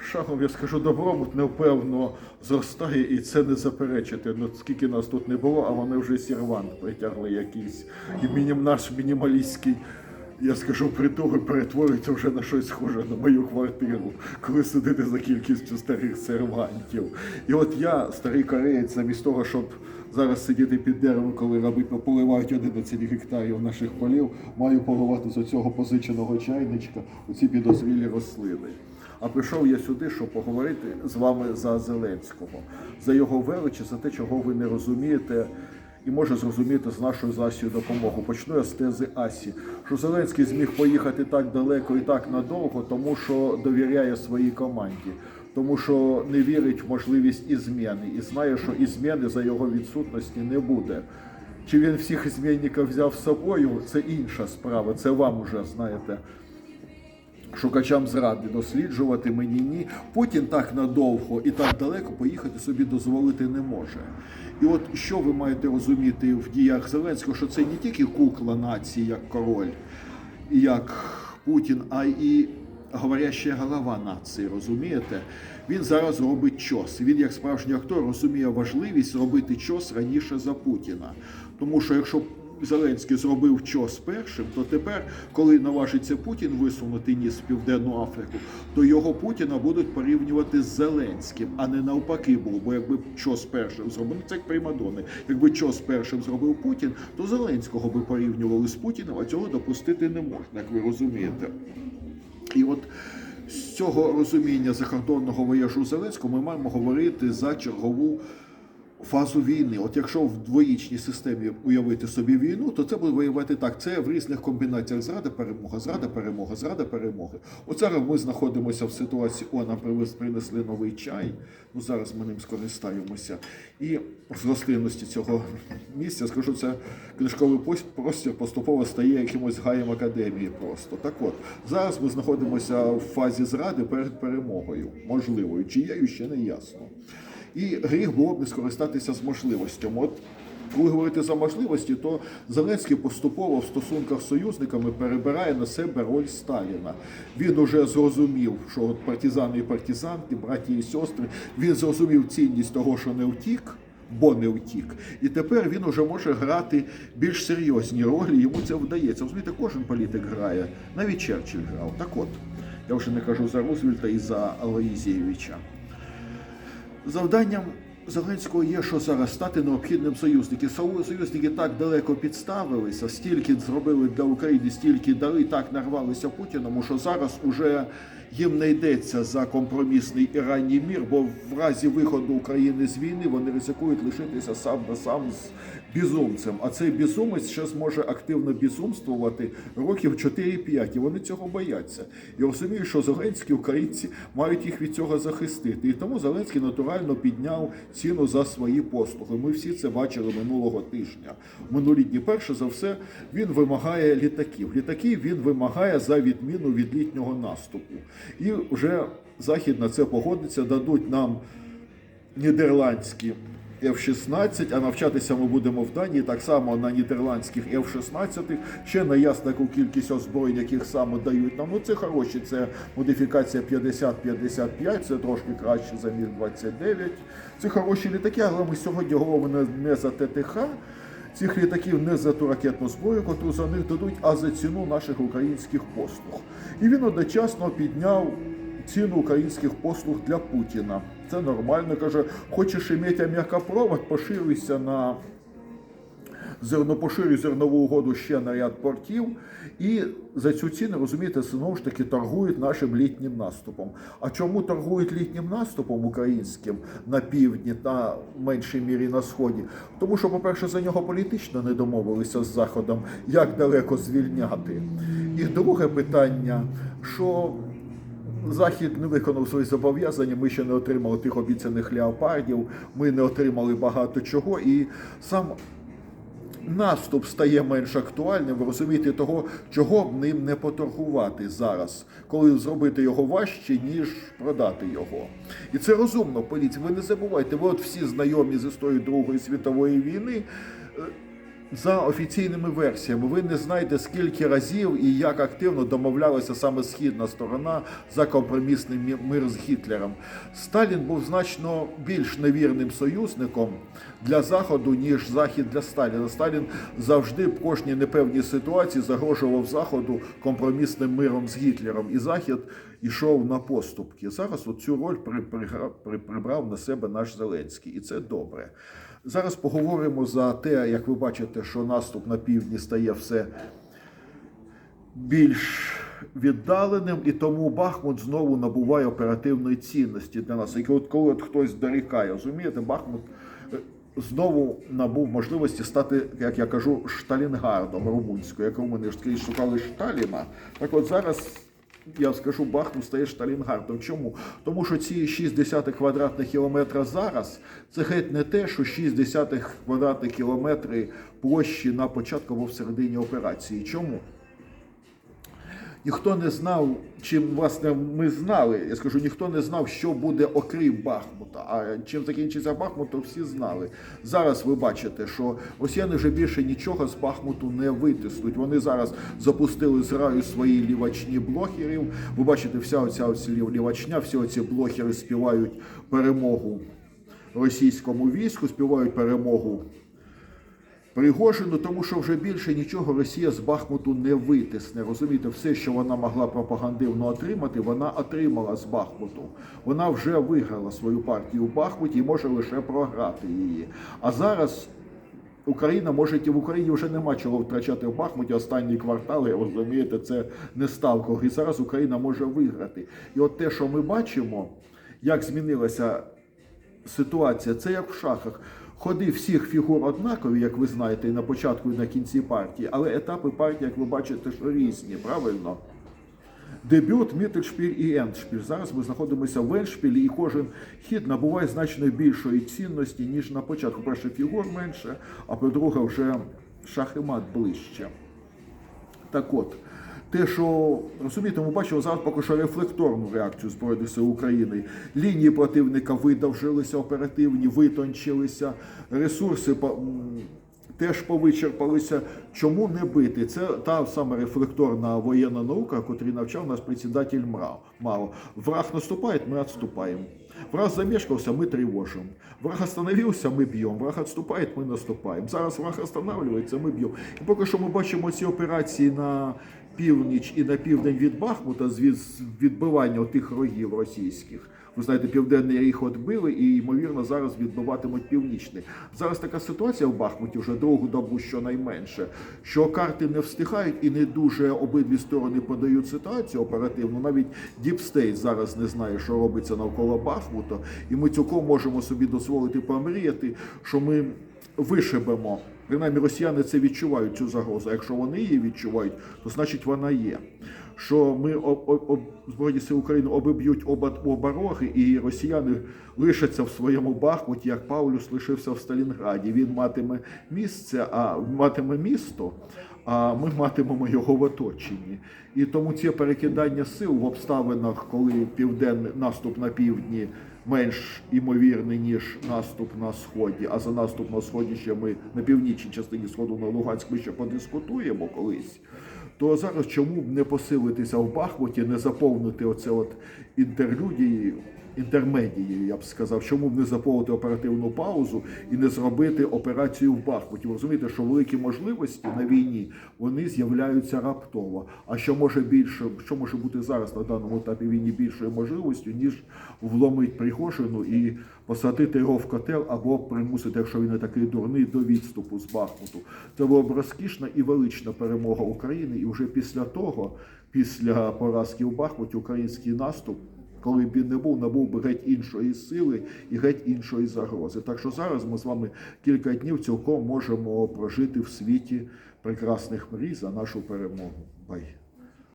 Шагом я скажу, добробут непевно зростає, і це не заперечити. Ну скільки нас тут не було, а вони вже сірвант притягли якийсь. І мінім наш мінімалістський, я скажу, притуги перетворюється вже на щось схоже на мою квартиру, коли сидити за кількістю старих сервантів. І от я, старий кореєць, замість того, щоб зараз сидіти під деревом, коли робити, поливають 11 гектарів наших полів, маю поливати з оцього позиченого чайничка оці підозрілі рослини. А прийшов я сюди, щоб поговорити з вами за Зеленського, за його величі, за те, чого ви не розумієте. І може зрозуміти з нашою з Асією допомогу. Почну я з тези Асі, що Зеленський зміг поїхати так далеко і так надовго, тому що довіряє своїй команді, тому що не вірить в можливість ізміни і знає, що ізміни за його відсутності не буде. Чи він всіх змінників взяв з собою, це інша справа. Це вам уже знаєте шукачам зради досліджувати мені ні. Путін так надовго і так далеко поїхати собі дозволити не може. І от що ви маєте розуміти в діях Зеленського, що це не тільки кукла нації, як король, як Путін, а і говоряща голова нації, розумієте? Він зараз робить чос. Він, як справжній актор, розуміє важливість робити чос раніше за Путіна. Тому що якщо Зеленський зробив чос першим, то тепер, коли наважиться Путін висунути ніс в Південну Африку, то його Путіна будуть порівнювати з Зеленським, а не навпаки було. Бо якби чос першим зробив, це як Примадони, якби чос першим зробив Путін, то Зеленського би порівнювали з Путіним, а цього допустити не можна, як ви розумієте. І от з цього розуміння закордонного вояжу Зеленського ми маємо говорити за чергову фазу війни. От якщо в двоїчній системі уявити собі війну, то це буде воювати так. Це в різних комбінаціях зрада, перемога, зрада, перемога, зрада, перемоги. От зараз ми знаходимося в ситуації, о, нам принесли новий чай. Ну зараз ми ним скористаємося. І з рослинності цього місця скажу, це книжковий простір поступово стає якимось гаєм академії. Просто так от зараз ми знаходимося в фазі зради перед перемогою, можливою, чиєю ще не ясно. І гріх було б не скористатися з можливостями. От коли говорити за можливості, то Зеленський поступово в стосунках з союзниками перебирає на себе роль Сталіна. Він уже зрозумів, що от партизани і партизанки, браті і сестри, він зрозумів цінність того, що не втік. Бо не втік, і тепер він уже може грати більш серйозні ролі. Йому це вдається. Розумієте, кожен політик грає, навіть Черчилль грав. Так от я вже не кажу за Рузвельта і за Алоїзєвича. Завданням Зеленського є, що зараз стати необхідним союзником. Союз- Союзники так далеко підставилися, стільки зробили для України, стільки дали, так нарвалися Путіному, що зараз уже їм не йдеться за компромісний і ранній мір, бо в разі виходу України з війни вони ризикують лишитися сам на сам з безумцем. А цей безумець ще зможе активно безумствувати років 4-5, і вони цього бояться. І розуміють, що Зеленські українці мають їх від цього захистити. І тому Зеленський натурально підняв ціну за свої послуги. Ми всі це бачили минулого тижня. Минулі дні, перше за все, він вимагає літаків. Літаків він вимагає за відміну від літнього наступу. І вже Захід на це погодиться, дадуть нам нідерландські F-16, а навчатися ми будемо в Данії так само на нідерландських F-16, ще не ясно, кількість озброєнь, яких саме дають нам. Ну це хороші, це модифікація 50-55, це трошки краще за Міг-29. Це хороші літаки, але ми сьогодні говоримо не за ТТХ. Цих літаків не за ту ракетну зброю, яку за них дадуть, а за ціну наших українських послуг. І він одночасно підняв ціну українських послуг для Путіна. Це нормально. Каже, хочеш іметь м'якопровод, поширюйся на зерно, поширюй зернову угоду ще на ряд портів. І за цю ціну, розумієте, знову ж таки торгують нашим літнім наступом. А чому торгують літнім наступом українським на півдні та в меншій мірі на сході? Тому що, по-перше, за нього політично не домовилися з Заходом, як далеко звільняти. І друге питання, що Захід не виконав свої зобов'язання. Ми ще не отримали тих обіцяних леопардів. Ми не отримали багато чого. І сам наступ стає менш актуальним. Ви розумієте того, чого б ним не поторгувати зараз, коли зробити його важче, ніж продати його. І це розумно поліція. Ви не забувайте, ви от всі знайомі з історією Другої світової війни. За офіційними версіями, ви не знаєте, скільки разів і як активно домовлялася саме східна сторона за компромісний мир з Гітлером. Сталін був значно більш невірним союзником для Заходу, ніж Захід для Сталіна. Сталін завжди в кожній непевній ситуації загрожував Заходу компромісним миром з Гітлером, і Захід йшов на поступки. Зараз цю роль прибрав на себе наш Зеленський, і це добре. Зараз поговоримо за те, як ви бачите, що наступ на півдні стає все більш віддаленим, і тому Бахмут знову набуває оперативної цінності для нас. І от коли от хтось дорікає, розумієте, Бахмут е, знову набув можливості стати, як я кажу, Шталінгардом румунською, як румуни ж шукали Шталіна. Так от зараз. Я скажу, Бахмут стає Шталінгардом. Чому? Тому що ці 60 квадратних кілометра зараз це геть не те, що 60 квадратних кілометри площі на початку або в середині операції. Чому? Ніхто не знав, чим власне ми знали. Я скажу, ніхто не знав, що буде окрім Бахмута. А чим закінчиться Бахмут, то всі знали. Зараз ви бачите, що росіяни вже більше нічого з Бахмуту не витиснуть. Вони зараз запустили з раю свої лівачні блогерів. Ви бачите, вся оця оця лівачня, всі оці блогери співають перемогу російському війську, співають перемогу Пригожину, тому що вже більше нічого Росія з Бахмуту не витисне. Розумієте, все, що вона могла пропагандивно отримати, вона отримала з Бахмуту. Вона вже виграла свою партію в Бахмуті і може лише програти її. А зараз. Україна може і в Україні вже нема чого втрачати в Бахмуті останні квартали. Розумієте, це не ставка. І зараз Україна може виграти. І от те, що ми бачимо, як змінилася ситуація, це як в шахах. Ходи всіх фігур однакові, як ви знаєте, і на початку, і на кінці партії, але етапи партії, як ви бачите, що різні, правильно? Дебют, мітельшпіль і ендшпіль. Зараз ми знаходимося в ендшпілі, і кожен хід набуває значно більшої цінності, ніж на початку. Перше, фігур менше, а по-друге, вже шах мат ближче. Так от, те, що розумієте, ми бачимо зараз поки що рефлекторну реакцію Збройних сил України. Лінії противника видовжилися оперативні, витончилися, ресурси теж повичерпалися. Чому не бити? Це та сама рефлекторна воєнна наука, котрі навчав нас председатель. Мао. Враг наступає, ми відступаємо. Враг замешкался, мы тревожим. Враг остановився, ми б'ємо. Враг відступає, ми наступаємо. Зараз враг останавливається, ми б'ємо. І поки що ми бачимо ці операції на північ і на південь від Бахмута з відбивання тих рогів російських. Ви знаєте, південний ріг відбили і, ймовірно, зараз відбиватимуть північний. Зараз така ситуація в Бахмуті вже другу добу щонайменше, що карти не встигають і не дуже обидві сторони подають ситуацію оперативно. Навіть Діпстейт зараз не знає, що робиться навколо Бахмута, і ми цілком можемо собі дозволити помріяти, що ми вишибемо. Принаймні росіяни це відчувають цю загрозу. Якщо вони її відчувають, то значить вона є. Що ми збройні сили України обиб'ють оба оба і росіяни лишаться в своєму Бахмуті, як Паулюс лишився в Сталінграді. Він матиме місце, а матиме місто. А ми матимемо його в оточенні. І тому ці перекидання сил в обставинах, коли південний наступ на півдні менш імовірний, ніж наступ на сході. А за наступ на сході ще ми на північній частині сходу на Луганськ ми ще подискутуємо колись. То зараз чому б не посилитися в Бахмуті, не заповнити оце от інтерлюдії, інтермедією, я б сказав, чому б не заповнити оперативну паузу і не зробити операцію в Бахмуті. Ви розумієте, що великі можливості на війні вони з'являються раптово. А що може більше, що може бути зараз на даному етапі війні більшою можливістю, ніж вломить Пригожину і посадити його в котел або примусити, якщо він не такий дурний, до відступу з Бахмуту. Це була б розкішна і велична перемога України. І вже після того, після поразки в Бахмуті, український наступ. Коли б він не був, набув би геть іншої сили і геть іншої загрози. Так що зараз ми з вами кілька днів цілком можемо прожити в світі прекрасних мрій за нашу перемогу. Бай!